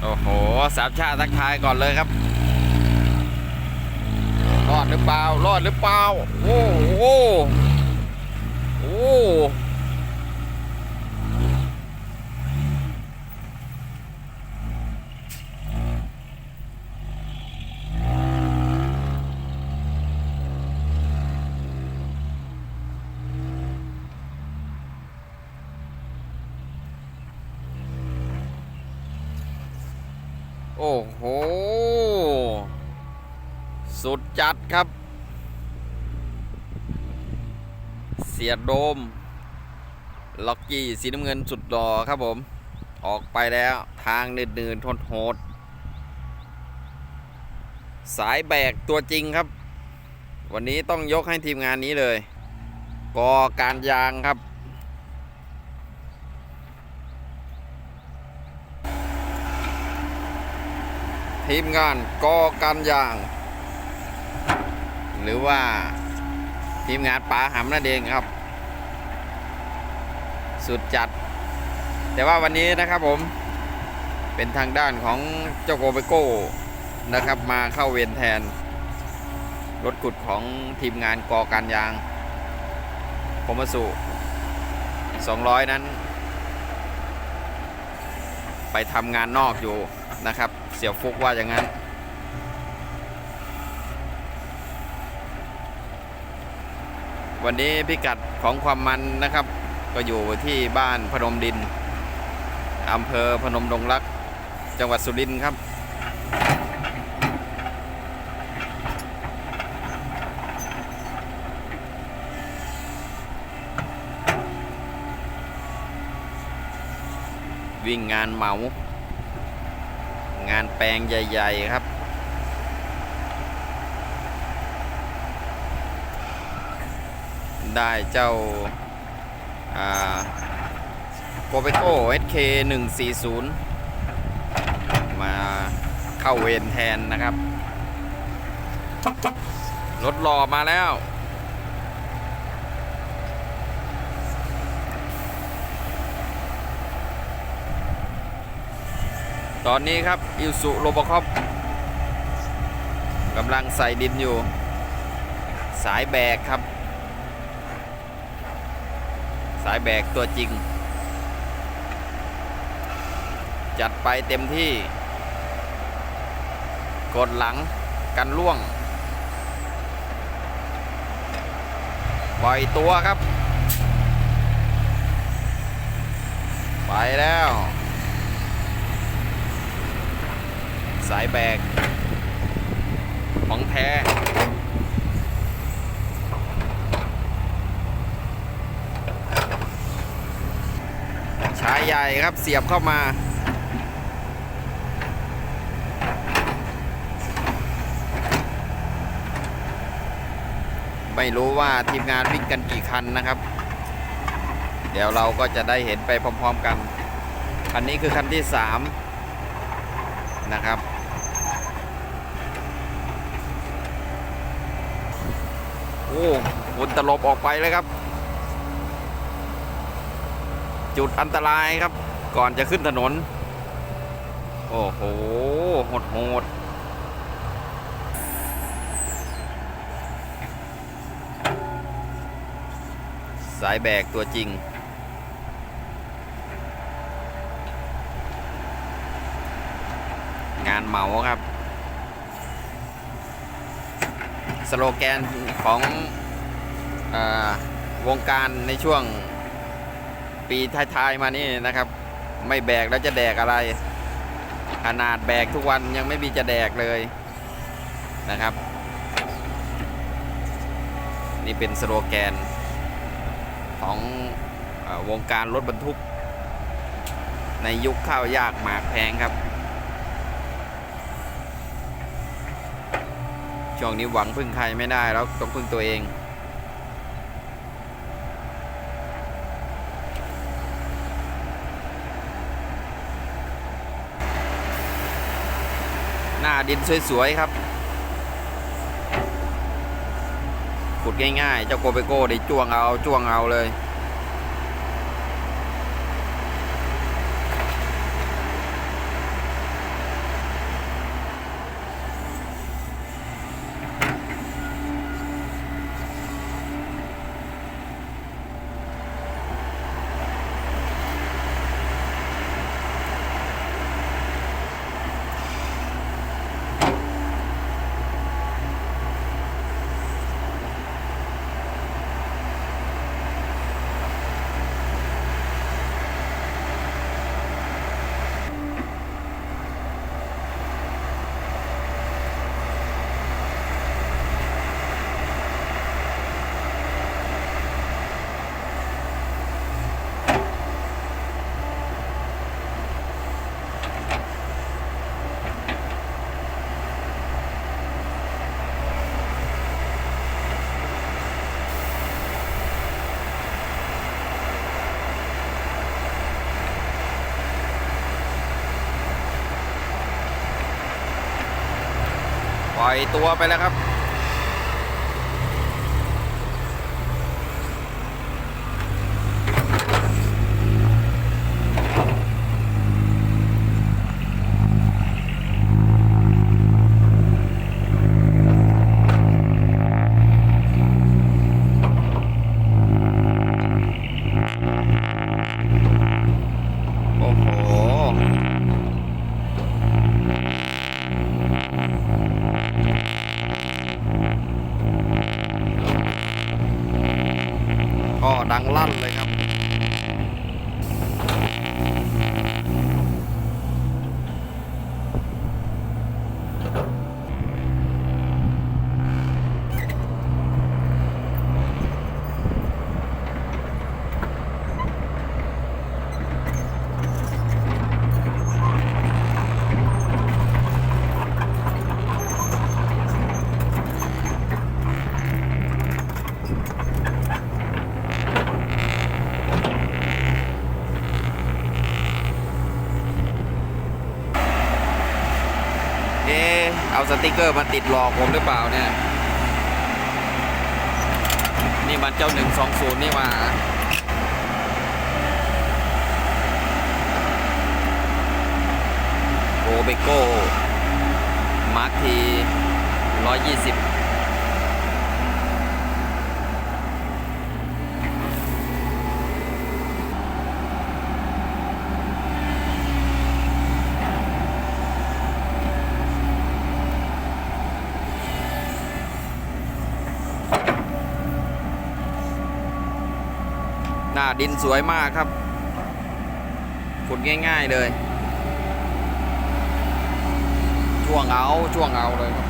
โอ้โห สามชาติทักทายก่อนเลยครับ รอดหรือเปล่า รอดหรือเปล่า โอ้โหโอ้ โอ้โห สุดจัดครับ เสียโดม ล็อกกี้สีน้ำเงินสุดหล่อครับผม ออกไปแล้วทางเนื่นๆทนโหด สายแบกตัวจริงครับ วันนี้ต้องยกให้ทีมงานนี้เลย กอการยางครับ ทีมงานกอการยาง หรือว่าทีมงานป๋าหำนั่นเองครับ สุดจัด แต่ว่าวันนี้นะครับผมเป็นทางด้านของเจ้าโกเบโก้นะครับมาเข้าเวรแทน รถขุดของทีมงานกอการยางผมมาสู่200 นั้น ไปทำงานนอกอยู่นะครับ เสี่ยวฟุกว่าอย่างนั้น วันนี้พิกัดของความมันนะครับ ก็อยู่ที่บ้านพนมดินอำเภอพนมดงรัก จังหวัดสุรินทร์ครับวิ่งงานเหมา แปลงใหญ่ ๆ ครับ ได้เจ้าโกเบโก้ SK 140 มาเข้าเวรแทนนะครับ รถรอมาแล้ว ตอนนี้ครับอิสุโรบคอปกำลังใส่ดินอยู่ สายแบกครับ สายแบกตัวจริง จัดไปเต็มที่ กดหลังกันล่วง ปล่อยตัวครับ ไปแล้ว สายแบก ของแท้ชายใหญ่ครับเสียบเข้ามาไม่รู้ว่าทีมงานวิ่งกันกี่คันนะครับ เดี๋ยวเราก็จะได้เห็นไปพร้อมๆกัน คันนี้คือคันที่ 3 นะครับ อ้หุ่นตลบออกไปเลยครับ จุดอันตรายครับ ก่อนจะขึ้นถนน โอ้โหโหดโหดสายแบกตัวจริง งานเหมาครับ สโลแกนของอวงการในช่วงปีท้ายๆมานี่นะครับ ไม่แบกแล้วจะแดกอะไร ขนาดแบกทุกวันยังไม่มีจะแดกเลยนะครับ นี่เป็นสโลแกนของอวงการรถบรรทุก ในยุคข้าวยากหมากแพงครับ ช่วงนี้หวังพึ่งใครไม่ได้แล้วต้องพึ่งตัวเองหน้าดินสวยๆครับ ขุดง่ายๆ เจ้าโกเปโก้ได้จ้วงเอาจ้วงเอาเลย ล่อยตัวไปแล้วครับ ดังลั่นเลย สติกเกอร์มาติดหลอกผมหรือเปล่าเนี่ย นี่มันเจ้า120นี่มาโอเบโก้มาร์คที120หน้า ดินสวยมากครับขุดง่าย ๆเลย ช่วงเอาช่วงเอาเลยครับ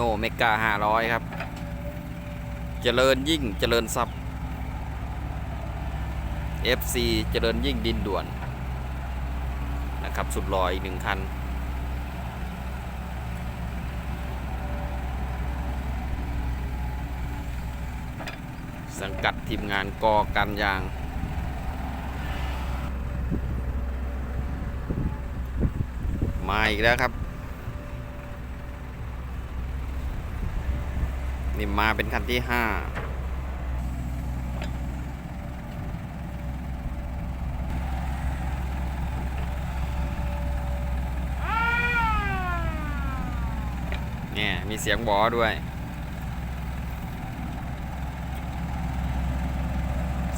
โนเมกา500ครับ เจริญยิ่งเจริญทรัพย์ FC เจริญยิ่งดินด่วน นะครับ สุดลอยอีกหนึ่งคัน สังกัดทีมงานกอการยางมาอีกแล้วครับ นี่มาเป็นคันที่ห้าเนี่ยมีเสียงบอด้วย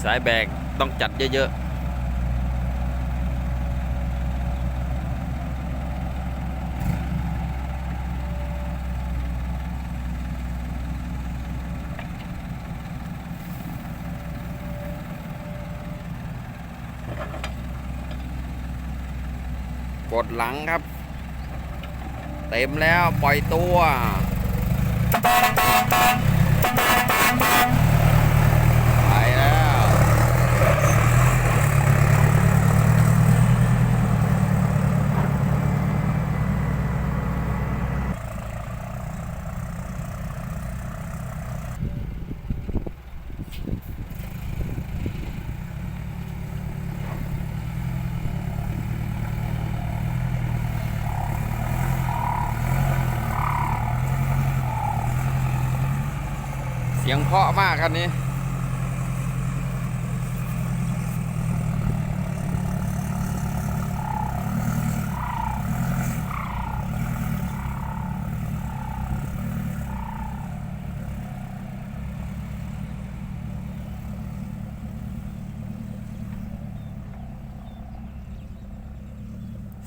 สายแบกต้องจัดเยอะ ๆ หลังครับ เต็มแล้วปล่อยตัว ไปแล้ว เสียงเพาะมากคันนี้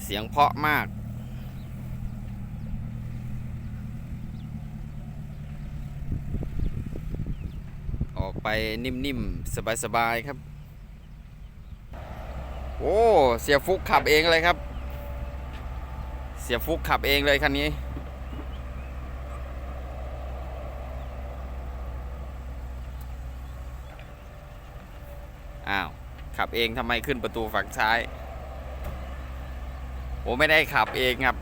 เสียงเพาะมาก ออก ไปนิ่มๆ สบายๆ ครับ โอ้ เสียฟุกขับเองเลยครับ เสียฟุกขับเองเลยคันนี้ อ้าว ขับเองทำไมขึ้นประตูฝั่งซ้าย โอ้ ไม่ได้ขับเองครับ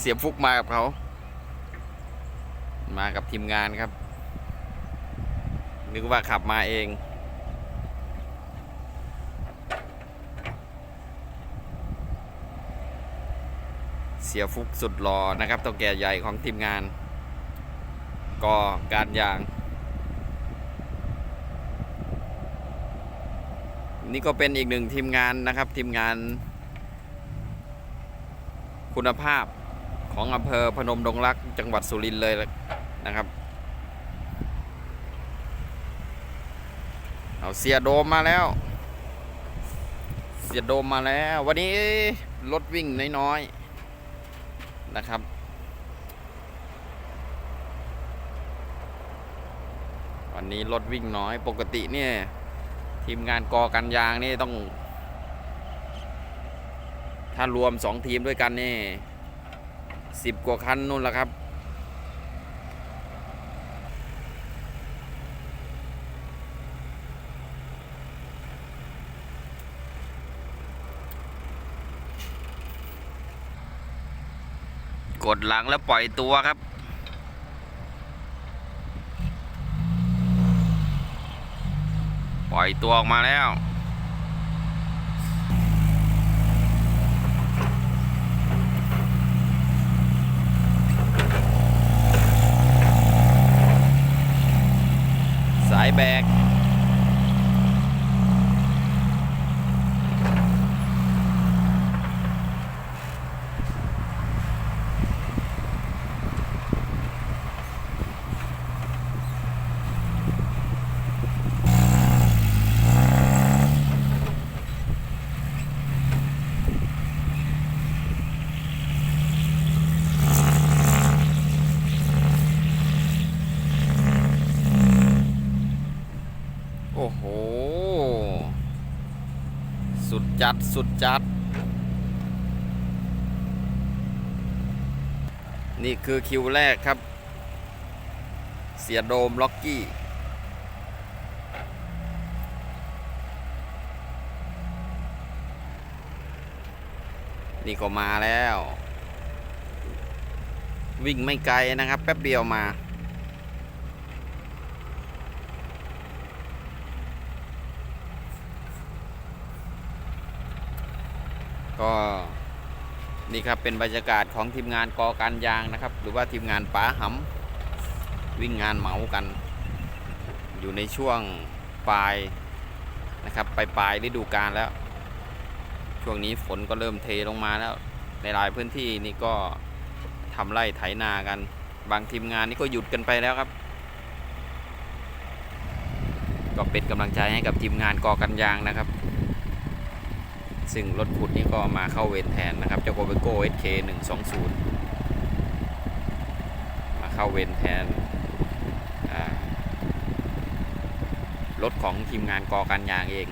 เสียฟุกมากับเขา มากับทีมงานครับ นึกว่าขับมาเอง เสียฟุกสุดหล่อนะครับตัวแก่ใหญ่ของทีมงาน ก็การยาง นี่ก็เป็นอีกหนึ่งทีมงานนะครับทีมงานคุณภาพของอำเภอพนมดงรักจังหวัดสุรินทร์เลยนะครับ เอาเสียโดมมาแล้ว เสียโดมมาแล้ว วันนี้รถวิ่งน้อยๆนะครับ วันนี้รถวิ่งน้อยปกติเนี่ย ทีมงานกอกันยางนี่ต้อง ถ้ารวมสองทีมด้วยกันนี่สิบกว่าคันนู่นละครับ ดหลังแล้วปล่อยตัวครับ ปล่อยตัวออกมาแล้วสายแบก โอ้โห สุด จัดสุดจัด นี่คือคิวแรกครับ เสียโดมล็อกกี้นี่ก็มาแล้ว วิ่งไม่ไกลนะครับ แป๊บเดียวมา ก็นี่ครับเป็นบรรยากาศของทีมงานกอการยางนะครับ หรือว่าทีมงานป๋าหำวิ่งงานเหมากัน อยู่ในช่วงปลายนะครับปลายปลายฤดูกาลแล้ว ช่วงนี้ฝนก็เริ่มเทลงมาแล้ว ในหลายพื้นที่นี่ก็ทำไร่ไถนากัน บางทีมงานนี่ก็หยุดกันไปแล้วครับ ก็เป็นกำลังใจให้กับทีมงานกอกันยางนะครับ ซึ่งรถขุดนี่ก็มาเข้าเวรแทนนะครับ เจ้าโกเบโก้ SK 120 มาเข้าเวรแทนรถของทีมงานกอการยางเอง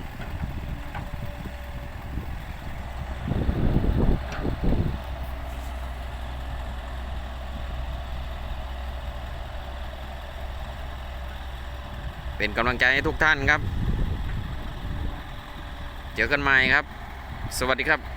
เป็นกำลังใจให้ทุกท่านครับ เจอกันใหม่ครับ สวัสดีครับ